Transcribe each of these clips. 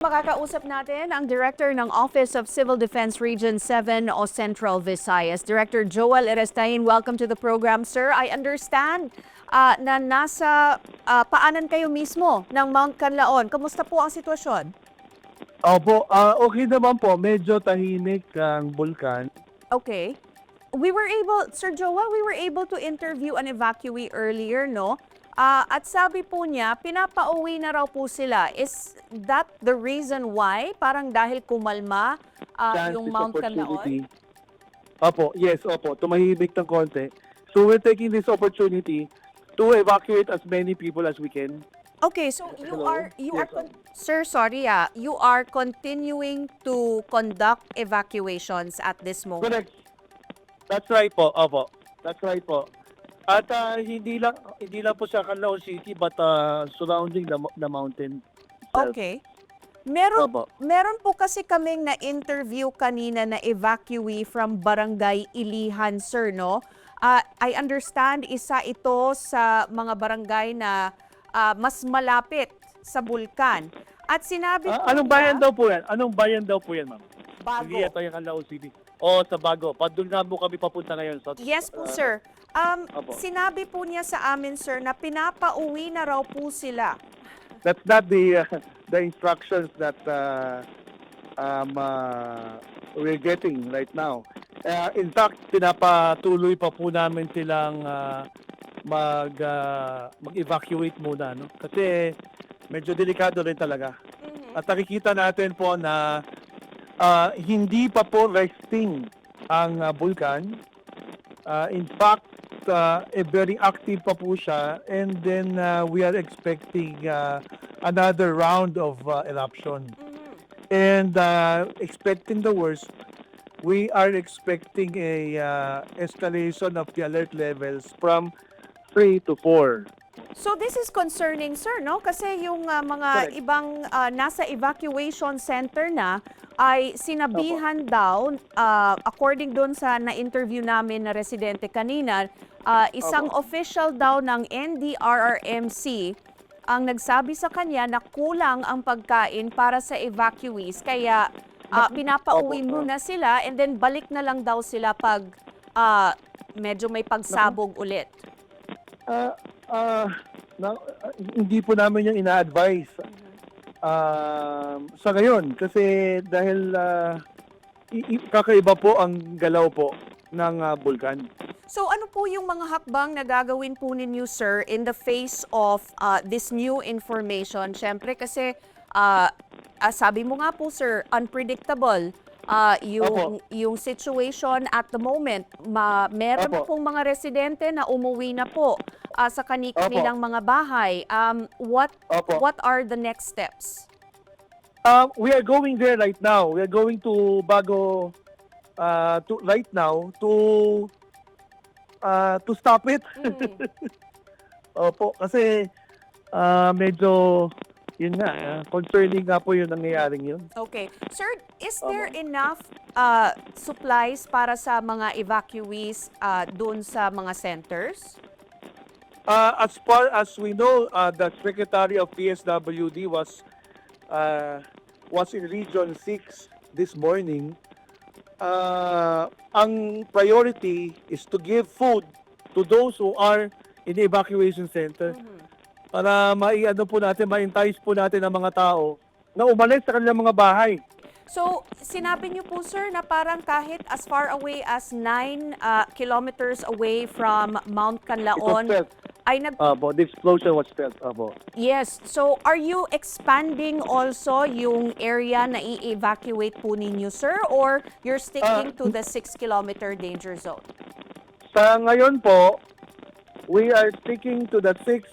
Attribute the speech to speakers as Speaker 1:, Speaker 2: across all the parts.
Speaker 1: Makakausap natin ang Director ng Office of Civil Defense Region 7 o Central Visayas, Director Joel Erestain. Welcome to the program, sir. I understand ah, na nasa ah, paanan kayo mismo ng Mount Canlaon. Kamusta po ang sitwasyon?
Speaker 2: Opo, ah, okay naman po. Medyo tahimik ang bulkan.
Speaker 1: Okay. We were able, Sir Joel, we were able to interview an evacuee earlier, no? Ah, at sabi po niya, pinapauwi na raw po sila. Is that the reason why? Parang dahil kumalma
Speaker 2: Chances,
Speaker 1: yung Mount
Speaker 2: opportunity. Opo, yes, opo. Tumahimik ng konti. So we're taking this opportunity to evacuate as many people as we can.
Speaker 1: Okay, so you
Speaker 2: Hello?
Speaker 1: are you are
Speaker 2: Yes,
Speaker 1: con- Sir, sorry ah, you are continuing to conduct evacuations at this moment.
Speaker 2: Correct. That's right po. Opo. That's right po. At ah, hindi lang hindi lang po sa Canlaon City but ah, surrounding the, mo- the mountain. itself.
Speaker 1: Okay. Meron
Speaker 2: Opo.
Speaker 1: meron po kasi kaming na-interview kanina na evacuee from Barangay Ilihan, sir, no? Ah, I understand isa ito sa mga barangay na ah, mas malapit sa bulkan. At sinabi
Speaker 2: Ah,
Speaker 1: po
Speaker 2: anong
Speaker 1: niya-
Speaker 2: bayan daw po yan? Anong bayan daw po yan, ma'am?
Speaker 1: Bago.
Speaker 2: Hindi ito yung Canlaon City. O, sa Bago. Pa doon nga po kami papunta ngayon. Sa,
Speaker 1: Yes po, sir. Um,
Speaker 2: Opo.
Speaker 1: sinabi po niya sa amin, sir, na pinapauwi na raw po sila.
Speaker 2: that's not the uh, the instructions that uh, um, uh, we're getting right now. Uh, in fact, pinapatuloy pa po namin silang uh, mag uh, mag-evacuate muna no kasi medyo delikado rin talaga. At nakikita natin po na uh, hindi pa po resting ang uh, bulkan. Uh, in fact, uh, eh, very active pa po siya and then uh, we are expecting uh, another round of uh, eruption. And uh, expecting the worst, we are expecting a uh, escalation of the alert levels from 3 to 4.
Speaker 1: So this is concerning, sir, no? Kasi yung ah, mga
Speaker 2: Correct.
Speaker 1: ibang ah, nasa evacuation center na ay sinabihan daw, ah, according doon sa na-interview namin na residente kanina, ah, isang
Speaker 2: Opo.
Speaker 1: official daw ng NDRRMC ang nagsabi sa kanya na kulang ang pagkain para sa evacuees. Kaya ah, pinapauwi
Speaker 2: Opo,
Speaker 1: muna sila and then balik na lang daw sila pag ah, medyo may pagsabog ulit.
Speaker 2: Ah, ah, na, hindi po namin yung ina-advise um, sa ngayon kasi dahil ah, i- kakaiba po ang galaw po ng ah, bulkan.
Speaker 1: So ano po yung mga hakbang na gagawin po ninyo, sir, in the face of uh, this new information? Siyempre kasi uh, ah, sabi mo nga po, sir, unpredictable uh, yung, yung situation at the moment. Ma, meron
Speaker 2: Opo.
Speaker 1: pong mga residente na umuwi na po uh, sa kani-kanilang mga bahay. Um, what,
Speaker 2: Opo.
Speaker 1: what are the next steps?
Speaker 2: Um, we are going there right now. We are going to Bago uh, to right now to uh, to stop it. Opo, kasi ah, medyo yun nga, ah, concerning nga po yung nangyayaring yun.
Speaker 1: Okay. Sir, is there enough uh, supplies para sa mga evacuees uh, doon sa mga centers?
Speaker 2: Uh, as far as we know, uh, the Secretary of PSWD was uh, was in Region 6 this morning. Uh, ang priority is to give food to those who are in the evacuation center para maiano po natin, ma-entice po natin ang mga tao na umalis sa kanilang mga bahay.
Speaker 1: So, sinabi niyo po sir na parang kahit as far away as 9 uh, kilometers away from Mount Canlaon ay nag
Speaker 2: Abo, the explosion was felt. Abo.
Speaker 1: Yes. So, are you expanding also yung area na i-evacuate po ninyo sir or you're sticking
Speaker 2: Ah,
Speaker 1: to the 6 kilometer danger zone?
Speaker 2: Sa ngayon po, we are sticking to the six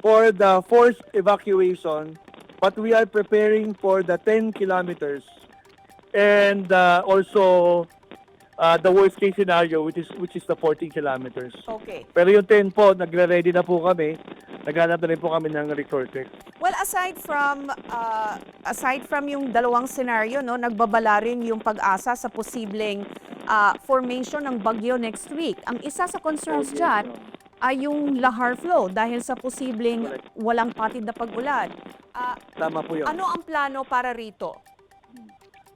Speaker 2: for the forced evacuation, but we are preparing for the 10 kilometers and uh, also uh, the worst case scenario, which is which is the 14 kilometers.
Speaker 1: Okay.
Speaker 2: Pero yung 10 po, nagre-ready na po kami. Naghanap na rin po kami ng resources.
Speaker 1: Well, aside from uh, aside from yung dalawang scenario, no, nagbabala rin yung pag-asa sa posibleng uh, formation ng bagyo next week. Ang isa sa concerns
Speaker 2: Oh, yes,
Speaker 1: dyan
Speaker 2: no.
Speaker 1: Ay yung lahar flow dahil sa posibleng walang patid na pag-ulan. Ah,
Speaker 2: Tama po yun.
Speaker 1: ano ang plano para rito?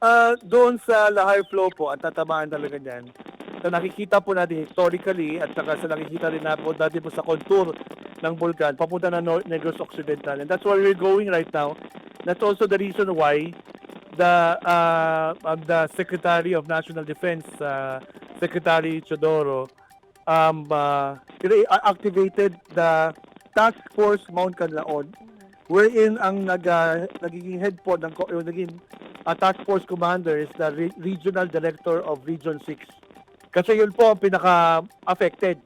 Speaker 2: Ah, doon sa La High Flow po, ang tatamaan talaga niyan. Sa nakikita po natin historically at saka sa nakikita rin na po dati po sa contour ng bulkan, papunta na Nor- Negros Occidental. And that's where we're going right now. That's also the reason why the uh, the Secretary of National Defense, uh, Secretary Chodoro, um, uh, activated the Task Force Mount Canlaon wherein ang nag, uh, nagiging head po ng yung naging uh, task force commander is the re- regional director of Region 6. Kasi yun po ang pinaka-affected.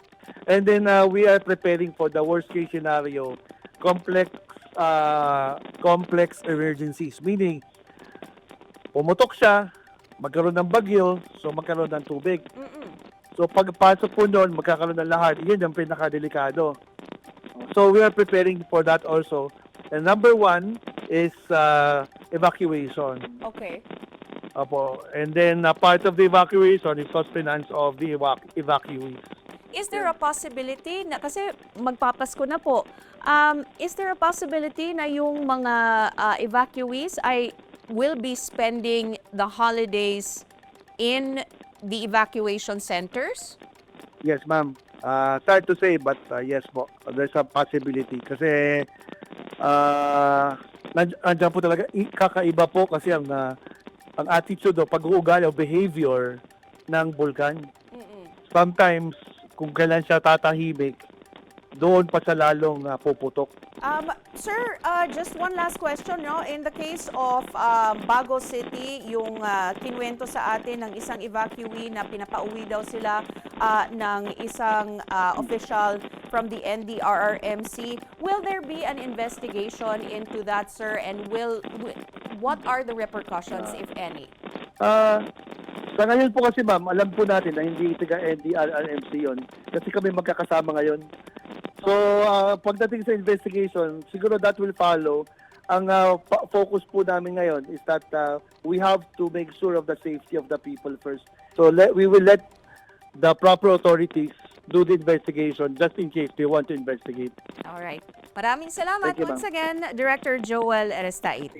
Speaker 2: And then uh, we are preparing for the worst case scenario, complex uh, complex emergencies. Meaning, pumutok siya, magkaroon ng bagyo, so magkaroon ng tubig.
Speaker 1: Mm-mm.
Speaker 2: So pagpasok po noon, magkakaroon ng lahat. Yun ang pinakadelikado. So we are preparing for that also. And number one is uh, evacuation.
Speaker 1: Okay.
Speaker 2: Opo. And then uh, part of the evacuation is sustenance of the evac- evacuees.
Speaker 1: Is there a possibility na kasi magpapasko na po. Um, is there a possibility na yung mga uh, evacuees ay will be spending the holidays in the evacuation centers?
Speaker 2: Yes, ma'am. Uh, sad to say, but uh, yes po. There's a possibility. Kasi uh, nand- andyan po talaga, kakaiba po kasi ang, uh, ang attitude o pag-uugali o behavior ng vulkan.
Speaker 1: Mm-mm.
Speaker 2: sometimes kung kailan siya tatahimik, doon pa sa lalong uh, puputok.
Speaker 1: Um, sir, uh, just one last question, no? In the case of um, Bago City, yung uh, kinwento sa atin ng isang evacuee na pinapauwi daw sila uh, ng isang uh, official from the NDRRMC, will there be an investigation into that, sir? And will, wi- what are the repercussions, if any?
Speaker 2: Ah, sa ngayon po kasi ma'am, alam po natin na hindi taga NDRRMC yon kasi kami magkakasama ngayon. So, ah, pagdating sa investigation, siguro that will follow. Ang pa- focus po namin ngayon is that ah, we have to make sure of the safety of the people first. So, let, we will let the proper authorities do the investigation just in case they want to investigate.
Speaker 1: All right. Maraming salamat
Speaker 2: Thank you,
Speaker 1: once again, Director Joel Arestait.